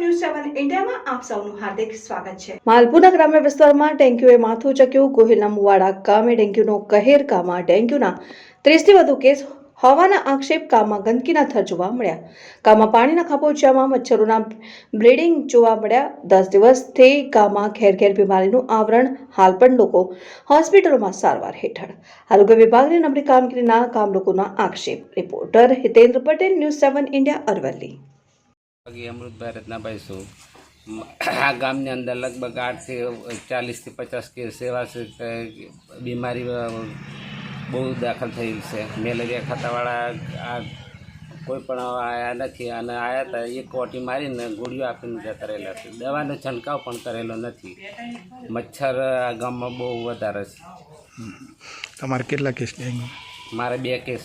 News સેવન ઇન્ડિયામાં આપ સૌનું હાર્દિક સ્વાગત છે. માલપુરના ગ્રામ્ય વિસ્તારમાં ડેન્ગ્યુએ માથું ચક્યું, ગોહિલના મુવાડા ગામે ડેન્ગ્યુનો કહેર ગામમાં ડેન્ગ્યુના ત્રીસથી વધુ કેસ હોવાના આક્ષેપ કામમાં ગંદકીના થર જોવા મળ્યા. કામમાં પાણીના ખાપોચિયામાં મચ્છરોના બ્લીડિંગ જોવા મળ્યા. દસ દિવસથી કામમાં ઘેર ઘેર બીમારીનું આવરણ હાલ પણ લોકો હોસ્પિટલોમાં સારવાર હેઠળ. આરોગ્ય વિભાગની નબળી કામગીરીના કામ લોકોના આક્ષેપ. Reporter Hitendra Patel news seven India Aravalli. બાકી અમૃતભાઈ રત્નાભાઈ શું આ ગામની અંદર લગભગ આઠથી ચાલીસથી પચાસ કેસ એવા છે બીમારી બહુ દાખલ થયેલ છે. મેલેરિયા ખાતાવાળા આ કોઈ પણ આવ્યા નથી અને આવ્યા હતા એક કોટી મારીને ગોળીઓ આપીને જતા રહેલા છે. દવાનો છંટકાવ પણ કરેલો નથી. મચ્છર આ ગામમાં બહુ વધારે છે. તમારે કેટલા કેસ મારે બે કેસ.